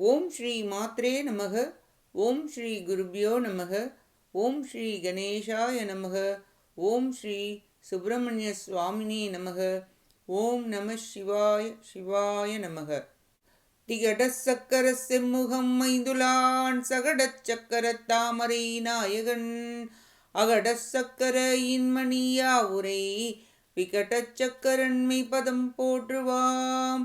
ஓம் ஸ்ரீ மாத்ரே நமக ஓம் ஸ்ரீ குருபியோ நமக ஓம் ஸ்ரீ கணேஷாய நமக ஓம் ஸ்ரீ சுப்பிரமணிய சுவாமினி நமக ஓம் நம சிவாய சிவாய நமக. திகடச் சக்கர செம்முகம் மைந்துலான் சகடச் சக்கர தாமரை நாயகன் அகடச் சக்கர இன்மணியா உரை விகடச் சக்கரன்மை பதம் போற்றுவாம்.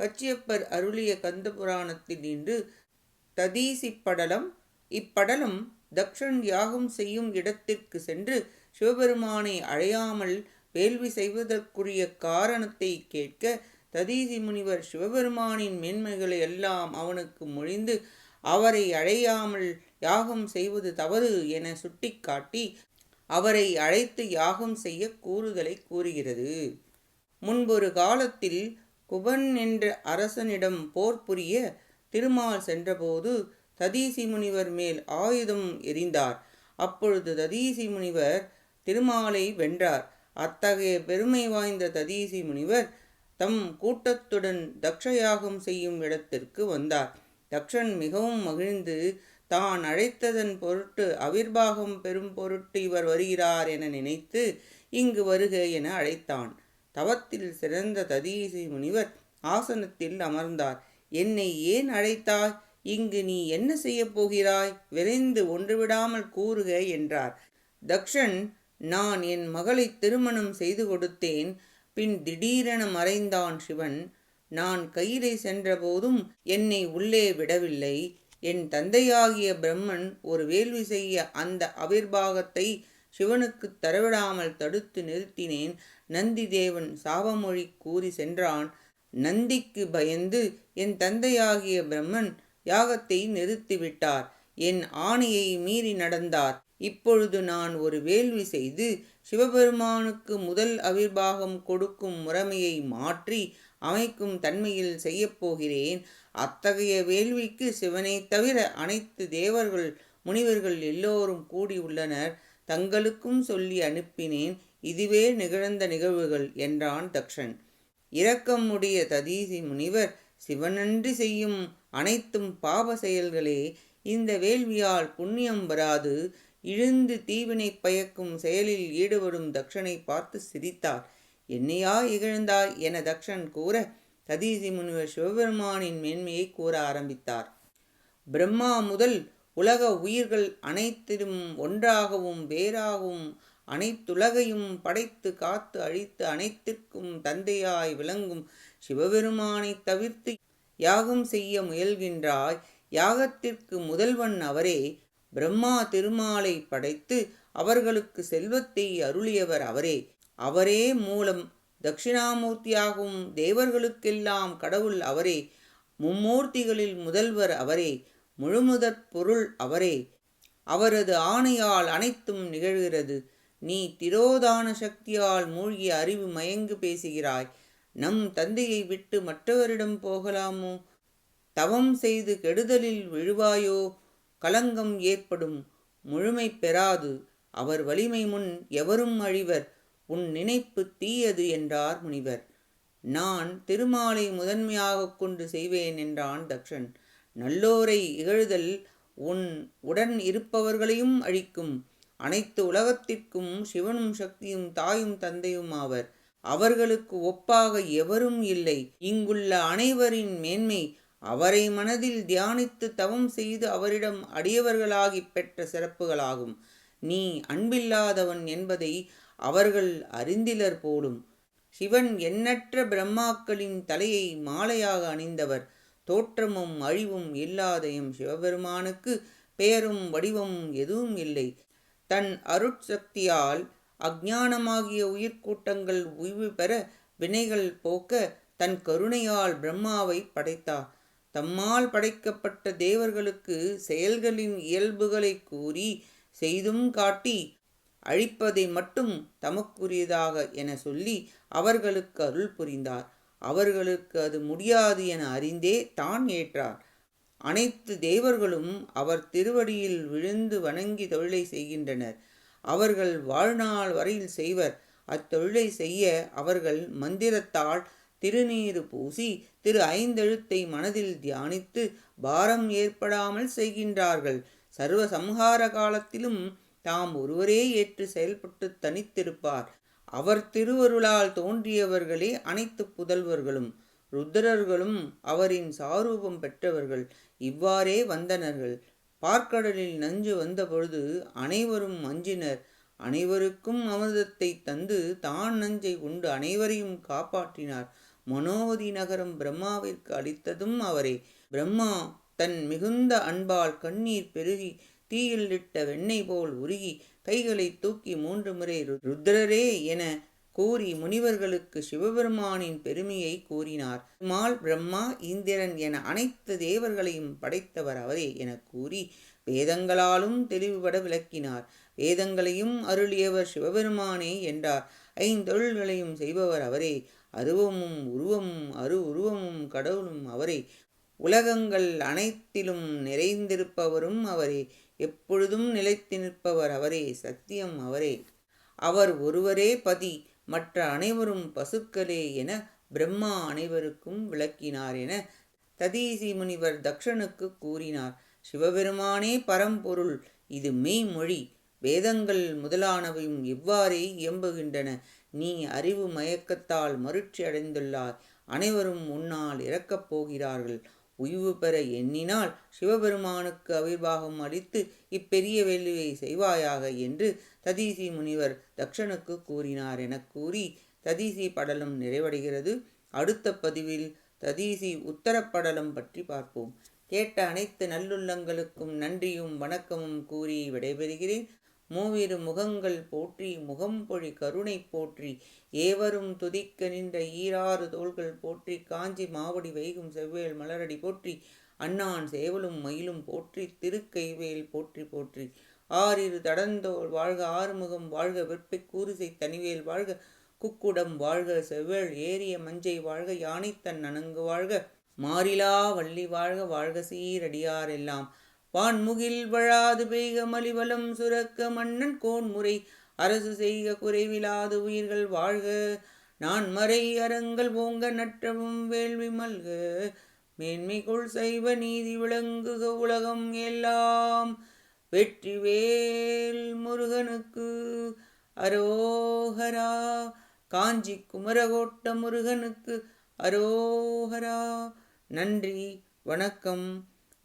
கச்சியப்பர் அருளிய கந்த புராணத்தில் இன்று ததீசி படலம் இப்படலம் தக்ஷன் யாகம் செய்யும் இடத்திற்கு சென்று சிவபெருமானை அழையாமல் வேள்வி செய்வதற்குரிய காரணத்தை கேட்க ததீசி முனிவர் சிவபெருமானின் மேன்மைகளை எல்லாம் அவனுக்கு மொழிந்து அவரை அழையாமல் யாகம் செய்வது தவறு என சுட்டிக்காட்டி அவரை அழைத்து யாகம் செய்ய கூறுதலை கூறுகிறது. முன்பொரு காலத்தில் குபன் என்ற அரசனிடம் போர் புரிய திருமால் சென்றபோது ததீசி முனிவர் மேல் ஆயுதம் எரிந்தார். அப்பொழுது ததீசி முனிவர் திருமாலை வென்றார். அத்தகைய பெருமை வாய்ந்த ததீசி முனிவர் தம் கூட்டத்துடன் தக்ஷயாகம் செய்யும் இடத்திற்கு வந்தார். தக்ஷன் மிகவும் மகிழ்ந்து தான் அழைத்ததன் பொருட்டு அவிர்வாகம் பெறும் பொருட்டு இவர் வருகிறார் என நினைத்து இங்கு வருக என அழைத்தான். தவத்தில் சிறந்த ததீசி முனிவர் ஆசனத்தில் அமர்ந்தார். என்னை ஏன் அழைத்தாய்? இங்கு நீ என்ன செய்யப் போகிறாய்? விரைந்து ஒன்றுவிடாமல் கூறுக என்றார். தக்ஷன் நான் என் மகளை திருமணம் செய்து கொடுத்தேன். பின் திடீரென மறைந்தான் சிவன். நான் கையிலே சென்றபோதும் என்னை உள்ளே விடவில்லை. என் தந்தையாகிய பிரம்மன் ஒரு வேள்வி செய்ய அந்த அவிர்வாகத்தை சிவனுக்கு தரவிடாமல் தடுத்து நிறுத்தினேன். நந்தி தேவன் சாபமொழி கூறி சென்றான். நந்திக்கு பயந்து என் தந்தையாகிய பிரம்மன் யாகத்தை நிறுத்திவிட்டார் என் ஆணையை மீறி நடந்தார். இப்பொழுது நான் ஒரு வேள்வி செய்து சிவபெருமானுக்கு முதல் அவிர்வாகம் கொடுக்கும் முறைமையை மாற்றி அமைக்கும் தன்மையில் செய்யப்போகிறேன் அத்தகைய வேள்விக்கு சிவனை தவிர அனைத்து தேவர்கள் முனிவர்கள் எல்லோரும் கூடியுள்ளனர் தங்களுக்கும் சொல்லி அனுப்பினேன் இதுவே நிகழ்ந்த நிகழ்வுகள் என்றான் தக்ஷன். இரக்கமுடைய ததீசி முனிவர் சிவனன்றி செய்யும் அனைத்தும் பாப செயல்களே இந்த வேள்வியால் புண்ணியம் வராது. இழுந்து தீவினை பயக்கும் செயலில் ஈடுபடும் தக்ஷனை பார்த்து சிரித்தார். என்னையா இகழ்ந்தாய்? என தக்ஷன் கூற ததீசி முனிவர் சிவபெருமானின் மேன்மையை கூற ஆரம்பித்தார். பிரம்மா முதல் உலக உயிர்கள் அனைத்திலும் ஒன்றாகவும் வேறாகவும் அனைத்துலகையும் படைத்து காத்து அழித்து அனைத்திற்கும் தந்தையாய் விளங்கும் சிவபெருமானை தவிர்த்து யாகம் செய்ய முயல்கின்றாய். யாகத்திற்கு முதல்வன் அவரே. பிரம்மா திருமாலை படைத்து அவர்களுக்கு செல்வத்தை அருளியவர் அவரே. அவரே மூலம் தட்சிணாமூர்த்தியாகவும் தேவர்களுக்கெல்லாம் கடவுள் அவரே. மும்மூர்த்திகளில் முதல்வர் அவரே. முழுமுதற் பொருள் அவரே. அவரது ஆணையால் அனைத்தும் நிகழ்கிறது. நீ திரோதான சக்தியால் மூழ்கிய அறிவு மயங்கு பேசுகிறாய். நம் தந்தையை விட்டு மற்றவரிடம் போகலாமோ? தவம் செய்து கெடுதலில் விழுவாயோ? கலங்கம் ஏற்படும். முழுமை பெறாது. அவர் வலிமை முன் எவரும் அழிவர். உன் நினைப்பு தீயது என்றார் முனிவர். நான் திருமாலை முதன்மையாக கொண்டு செய்வேன் என்றான் தக்ஷன். நல்லோரை இகழுதல் உன் உடன் இருப்பவர்களையும் அழிக்கும். அனைத்து உலகத்திற்கும் சிவனும் சக்தியும் தாயும் தந்தையும் ஆவர். அவர்களுக்கு ஒப்பாக எவரும் இல்லை. இங்குள்ள அனைவரின் மேன்மை அவரை மனதில் தியானித்து தவம் செய்து அவரிடம் அடியவர்களாகி பெற்ற சிறப்புகளாகும். நீ அன்பில்லாதவன் என்பதை அவர்கள் அறிந்திலர் போலும். சிவன் எண்ணற்ற பிரம்மாக்களின் தலையை மாலையாக அணிந்தவர். தோற்றமும் அழிவும் இல்லாத எம் சிவபெருமானுக்கு பெயரும் வடிவமும் எதுவும் இல்லை. தன் அருட்சக்தியால் அஜானமாகிய உயிர்க்கூட்டங்கள் உய்வு பெற வினைகள் போக்க தன் கருணையால் பிரம்மாவை படைத்தார். தம்மால் படைக்கப்பட்ட தேவர்களுக்கு செயல்களின் இயல்புகளை கூறி செய்தும் காட்டி அழிப்பதை மட்டும் தமக்குரியதாக என சொல்லி அவர்களுக்கு அருள் புரிந்தார். அவர்களுக்கு அது முடியாது என அறிந்தே தான் ஏற்றார். அனைத்து தேவர்களும் அவர் திருவடியில் விழுந்து வணங்கி தொழிலை செய்கின்றனர். அவர்கள் வாழ்நாள் வரையில் செய்வர். அத்தொழிலை செய்ய அவர்கள் மந்திரத்தால் திருநீறு பூசி திரு ஐந்தெழுத்தை மனதில் தியானித்து பாரம் ஏற்படாமல் செய்கின்றார்கள். சர்வ சம்ஹார காலத்திலும் தாம் ஒருவரே ஏற்று செயல்பட்டு தனித்திருப்பார். அவர் திருவருளால் தோன்றியவர்களே அனைத்து புதல்வர்களும் ருத்ரர்களும் அவரின் சாரூபம் பெற்றவர்கள். இவ்வாறே வந்தனர்கள். பார்க்கடலில் நஞ்சு வந்தபொழுது அனைவரும் அஞ்சினர். அனைவருக்கும் அமிர்தத்தை தந்து தான் நஞ்சை உண்டு அனைவரையும் காப்பாற்றினார். மனோவதி நகரம் பிரம்மாவிற்கு அளித்ததும் அவரே. பிரம்மா தன் மிகுந்த அன்பால் கண்ணீர் பெருகி தீயில் இட்ட வெண்ணெய் போல் உருகி கைகளை தூக்கி மூன்று முறை ருத்ரரே என கூறி முனிவர்களுக்கு சிவபெருமானின் பெருமையை கூறினார். மால் பிரம்மா இந்திரன் என அனைத்து தேவர்களையும் படைத்தவர் அவரே என கூறி வேதங்களாலும் தெளிவுபட விளக்கினார். வேதங்களையும் அருளியவர் சிவபெருமானே என்றார். ஐந்தொழில்களையும் செய்பவர் அவரே. அருவமும் உருவமும் அரு உருவமும் கடவுளும் அவரே. உலகங்கள் அனைத்திலும் நிறைந்திருப்பவரும் அவரே. எப்பொழுதும் நிலைத்து நிற்பவர் அவரே சத்தியம் அவரே. அவர் ஒருவரே பதி மற்ற அனைவரும் பசுக்களே என பிரம்மா அனைவருக்கும் விளக்கினார் என ததீசி முனிவர் தக்ஷனுக்கு கூறினார். சிவபெருமானே பரம்பொருள் இது மெய்மொழி வேதங்கள் முதலானவையும் இவ்வாறே இயம்புகின்றன. நீ அறிவு மயக்கத்தால் மருட்சி அடைந்துள்ளாய் அனைவரும் உன்னால் இறக்கப் போகிறார்கள். உய்வு பெற எண்ணினால் சிவபெருமானுக்கு அவிர்வாகம் அளித்து இப்பெரிய வேள்வியை செய்வாயாக என்று ததீசி முனிவர் தக்ஷனுக்கு கூறினார் எனக் கூறி ததீசி படலம் நிறைவடைகிறது. அடுத்த பதிவில் ததீசி உத்தரப்படலம் பற்றி பார்ப்போம். கேட்ட அனைத்து நல்லுள்ளங்களுக்கும் நன்றியும் வணக்கமும் கூறி விடைபெறுகிறேன். மூவிரு முகங்கள் போற்றி முகம்பொழி கருணை போற்றி ஏவரும் துதிக்க நின்ற ஈராறு தோள்கள் போற்றி காஞ்சி மாவடி வைகும் செவ்வேல் மலரடி போற்றி அண்ணான் சேவலும் மயிலும் போற்றி திருக்கைவேல் போற்றி போற்றி. ஆறிரு தடந்தோள் வாழ்க ஆறுமுகம் வாழ்க வெப்பை கூறுசை தனிவேல் வாழ்க குக்குடம் வாழ்க செவ்வேள் ஏரிய மஞ்சை வாழ்க யானைத்தன் நனங்கு வாழ்க மாறிலா வள்ளி வாழ்க வாழ்க சீரடியாரெல்லாம். வான்முகில் வழாது பெய்க மலிவலம் சுரக்க மன்னன் கோன்முறை. அரசு செய்க குறைவிலாது உயிர்கள் வாழ்க. நான் மறை அறங்கள் போங்க நற்றவும் வேள்வி மல்க. மேன்மைக்குள் செய்வ நீதி விளங்குக உலகம் எல்லாம். வெற்றி வேல் முருகனுக்கு அரோஹரா காஞ்சி குமரகோட்ட முருகனுக்கு அரோஹரா நன்றி வணக்கம்.